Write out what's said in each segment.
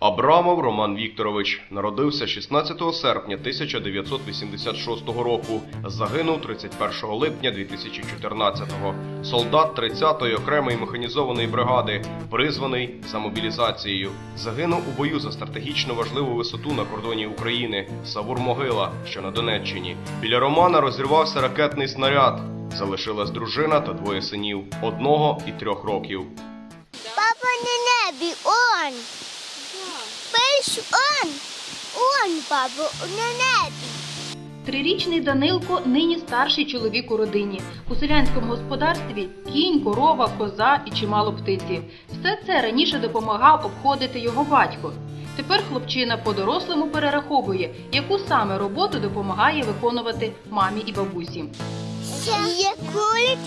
Абрамов Роман Вікторович народився 16 серпня 1986 року. Загинув 31 липня 2014-го. Солдат 30-ї окремої механізованої бригади, призваний за мобілізацією. Загинув у бою за стратегічно важливу висоту на кордоні України Савур-Могила, що на Донеччині. Біля Романа розірвався ракетний снаряд. Залишилась дружина та двоє синів одного і трьох років. Папа на небі, он. Пиш он. Он, папа, на небі. Трирічний Данилко нині старший чоловік у родині. У селянському господарстві кінь, корова, коза і чимало птиці. Все це раніше допомагав обходити його батько. Тепер хлопчина по-дорослому перераховує, яку саме роботу допомагає виконувати мамі і бабусі. Є кулик,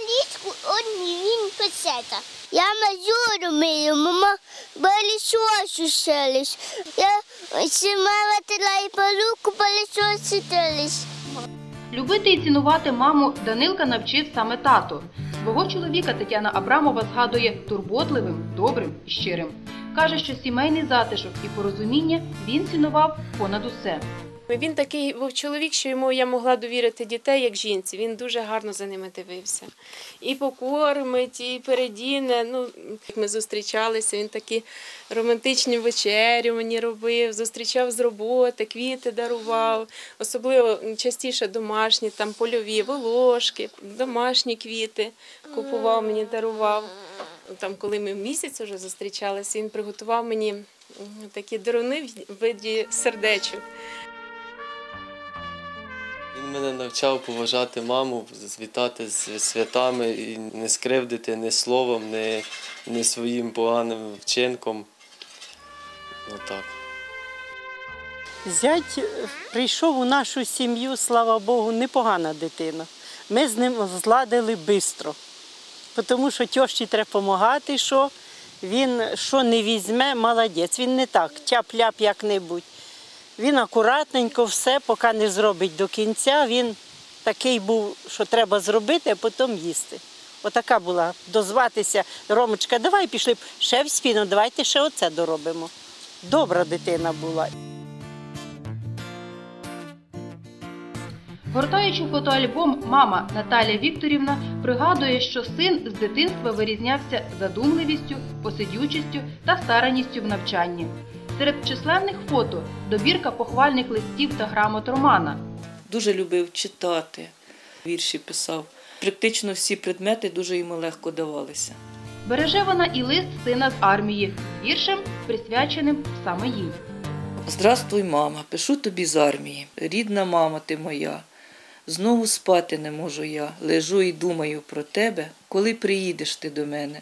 Таліску, он писета. Я мазуру мию, мама пылесосу селись. Я сама ватила і по луку пылесоси телись. Любити і цінувати маму Данилка навчив саме тато. Свого чоловіка Тетяна Абрамова згадує турботливим, добрим і щирим. Каже, що сімейний затишок і порозуміння він цінував понад усе. Він такий був чоловік, що йому я могла довірити дітей як жінці. Він дуже гарно за ними дивився. І покормить, і передіне. Ну, як ми зустрічалися, він такі романтичні вечері мені робив, зустрічав з роботи, квіти дарував. Особливо частіше домашні, там польові волошки, домашні квіти купував мені, дарував. Там, коли ми місяць вже зустрічалися, він приготував мені такі даруни в виді сердечок. Мене навчав поважати маму, звітати з святами і не скривдити ні словом, ні, ні своїм поганим вчинком. Отак. Зять прийшов у нашу сім'ю, слава Богу, непогана дитина. Ми з ним зладили швидко, тому що тьощі треба допомагати, що він що не візьме, молодець. Він не так, тяп-ляп як-небудь. Він акуратненько все, поки не зробить до кінця. Він такий був, що треба зробити, а потім їсти. Отака була дозватися. Ромочка, давай пішли б ще в спіну, давайте ще оце доробимо. Добра дитина була. Гортаючи фотоальбом, мама Наталія Вікторівна пригадує, що син з дитинства вирізнявся задумливістю, посидючістю та старанністю в навчанні. Серед численних фото добірка похвальних листів та грамот Романа. Дуже любив читати, вірші писав. Практично всі предмети дуже йому легко давалися. Береже вона і лист сина з армії віршем, присвяченим саме їй. Здравствуй, мама, пишу тобі з армії. Рідна мама ти моя. Знову спати не можу я. Лежу і думаю про тебе, коли приїдеш ти до мене.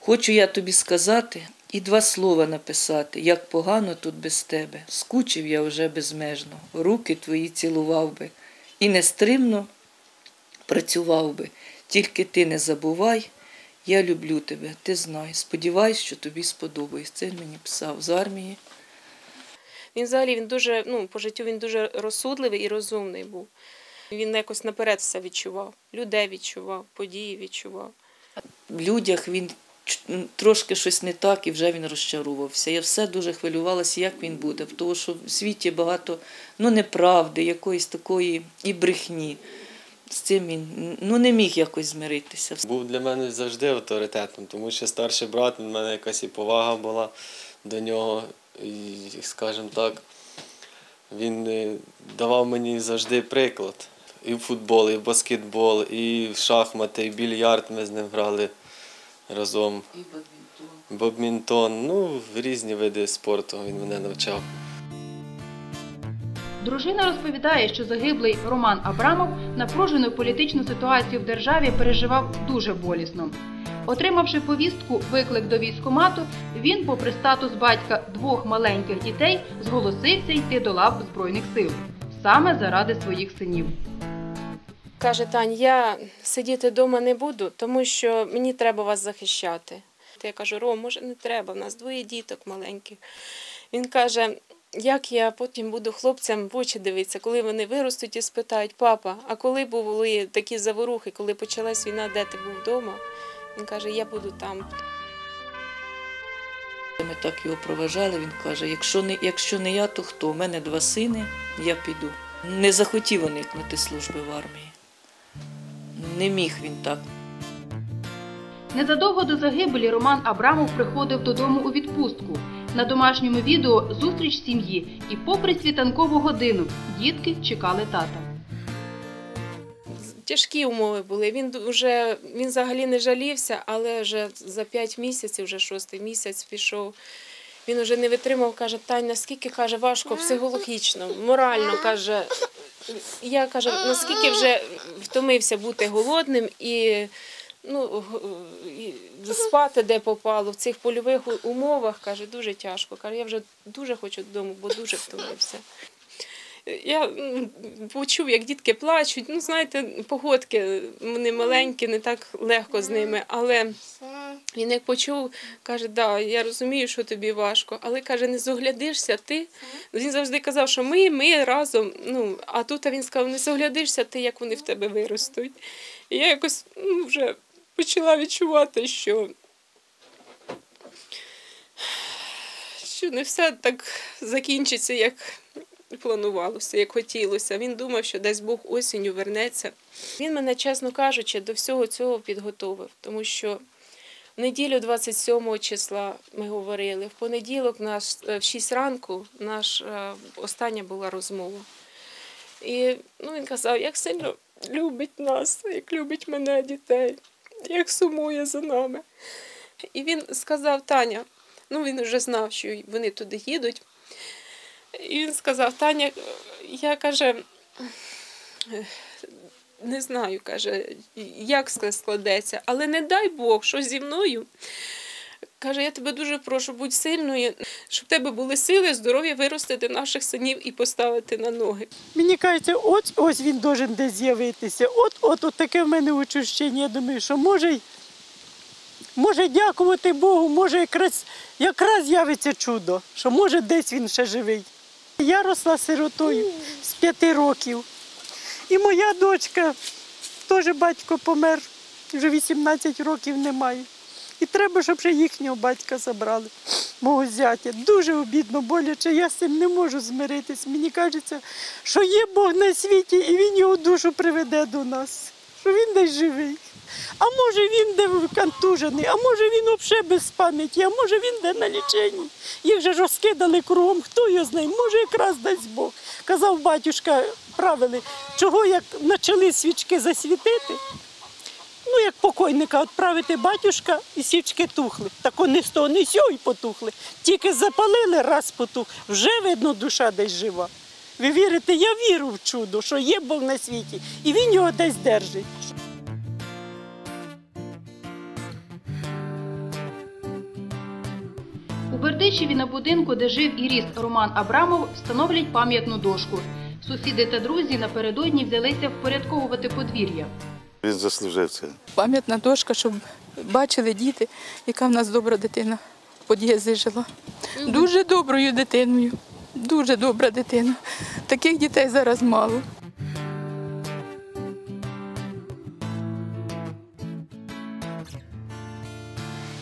Хочу я тобі сказати і два слова написати, як погано тут без тебе. Скучив я вже безмежно, руки твої цілував би і нестримно працював би. Тільки ти не забувай, я люблю тебе, ти знай. Сподіваюсь, що тобі сподобається. Це мені писав з армії. Він взагалі він дуже, ну, по життю він дуже розсудливий і розумний був. Він якось наперед все відчував. Людей відчував, події відчував. в людях він трошки щось не так і вже він розчарувався. Я все дуже хвилювалася, як він буде, тому що в світі багато ну, неправди, якоїсь такої і брехні. З цим він ну, не міг якось змиритися. Був для мене завжди авторитетом, тому що старший брат, в мене якась і повага була до нього. І, скажімо так, він е, давав мені завжди приклад. І в футбол, і в баскетбол, і в шахмати, і в більярд ми з ним грали разом. І Бадмінтон, ну, різні види спорту він мене навчав. Дружина розповідає, що загиблий Роман Абрамов напружену політичну ситуацію в державі переживав дуже болісно. Отримавши повістку виклик до військкомату, він, попри статус батька двох маленьких дітей, зголосився йти до лав Збройних сил саме заради своїх синів. Каже, Тань, я сидіти вдома не буду, тому що мені треба вас захищати. Я кажу, Ром, може не треба, в нас двоє діток маленьких. Він каже, як я потім буду хлопцям в очі дивитися, коли вони виростуть і спитають, папа, а коли були такі заворухи, коли почалась війна, де ти був вдома? Він каже, я буду там. Ми так його проважали. Він каже: якщо не, якщо не я, то хто? У мене два сини, я піду. Не захотів уникнути служби в армії. Не міг він так. Незадовго до загибелі Роман Абрамов приходив додому у відпустку. На домашньому відео зустріч сім'ї, і попри світанкову годину дітки чекали тата. Тяжкі умови були. Він вже він взагалі не жалівся, але вже за 5 місяців, вже шостий місяць пішов. Він вже не витримав, каже, Тань, наскільки каже, важко психологічно, морально каже. Я каже, наскільки вже втомився бути голодним і, ну, і спати де попало в цих польових умовах, каже, дуже тяжко. Каже, я вже дуже хочу додому, бо дуже втомився. Я почув, як дітки плачуть. Ну, знаєте, погодки вони маленькі, не так легко з ними. Але він як почув, каже, да, я розумію, що тобі важко, але каже, не зоглядишся ти. Він завжди казав, що ми, ми разом. Ну, а тут він сказав, не зоглядишся ти, як вони в тебе виростуть. І я якось ну, вже почала відчувати, що, що не все так закінчиться, як планувалося, як хотілося. Він думав, що десь Бог осінню вернеться. Він мене, чесно кажучи, до всього цього підготовив, тому що в неділю 27 числа ми говорили, в понеділок е, в 6 ранку наш, е, остання була розмова. І ну, він казав, як сильно любить нас, як любить мене дітей, як сумує за нами. І він сказав, Таня, ну він вже знав, що вони туди їдуть. І він сказав, Таня, я каже, не знаю, каже, як складеться, але не дай Бог, що зі мною. Каже, я тебе дуже прошу, будь сильною, щоб в тебе були сили, здоров'я виростити наших синів і поставити на ноги. Мені кажеться, ось ось він должен десь з'явитися. От, от, от таке в мене очищення. Я думаю, що може, може дякувати Богу, може якраз, якраз з'явиться чудо, що може десь він ще живий. Я росла сиротою з п'яти років. І моя дочка, теж батько помер, вже 18 років немає. І треба, щоб ще їхнього батька забрали, мого зятя. Дуже обідно, боляче. Я з цим не можу змиритись. Мені кажеться, що є Бог на світі, і він його душу приведе до нас, що він десь живий. А може він де контужений, а може він взагалі без пам'яті, а може він де на ліченні. Їх же розкидали кругом, хто його знає, може якраз дасть Бог. Казав батюшка, правили, чого як почали свічки засвітити, Ну, як покойника відправити батюшка, і свічки тухли. Так вони з того не сього й потухли. Тільки запалили, раз потух. Вже видно, душа десь жива. Ви вірите, я вірю в чудо, що є Бог на світі, і він його десь держить. У Бердичеві на будинку, де жив і ріс Роман Абрамов, встановлять пам'ятну дошку. Сусіди та друзі напередодні взялися впорядковувати подвір'я. Він заслужив це. Пам'ятна дошка, щоб бачили діти, яка в нас добра дитина в під'їзді жила. Дуже доброю дитиною. Дуже добра дитина. Таких дітей зараз мало.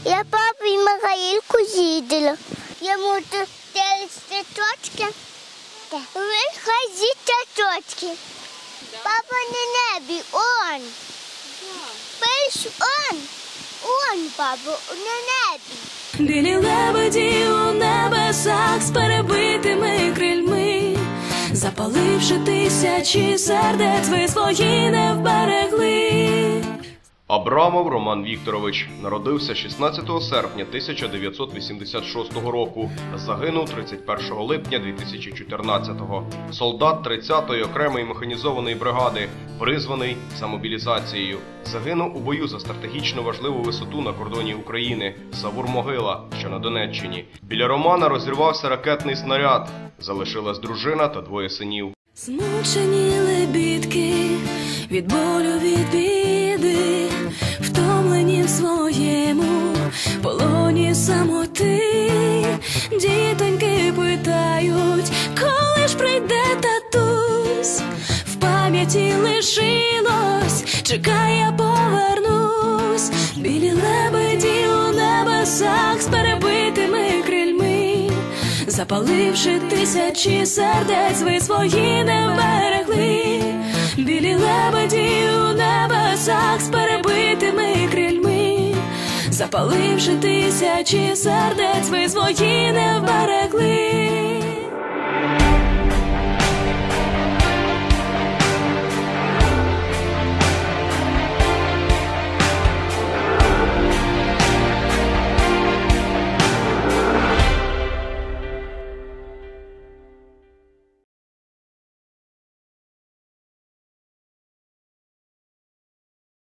Я папу і Михаїлку їдала. Йому тут цвіточки. Він хай цвіточки. Папа на небі, он. Пиш он. Он, папа, на небі. Білі лебеді у небесах з перебитими крильми, запаливши тисячі сердець, ви свої не вберегли. Абрамов Роман Вікторович народився 16 серпня 1986 року. Загинув 31 липня 2014-го. Солдат 30-ї окремої механізованої бригади, призваний за мобілізацією. Загинув у бою за стратегічно важливу висоту на кордоні України Савур-Могила, що на Донеччині. Біля Романа розірвався ракетний снаряд. Залишилась дружина та двоє синів. Змучені лебідки від болю від своєму полоні самоти, дітоньки питають, коли ж прийде татусь, в пам'яті лишилось, чекай, я повернусь, білі лебеді у небесах з перебитими крильми, запаливши тисячі сердець, ви свої не берегли, білі лебеді у небесах з перебитими крильми запаливши тисячі сердець, ви свої не берегли.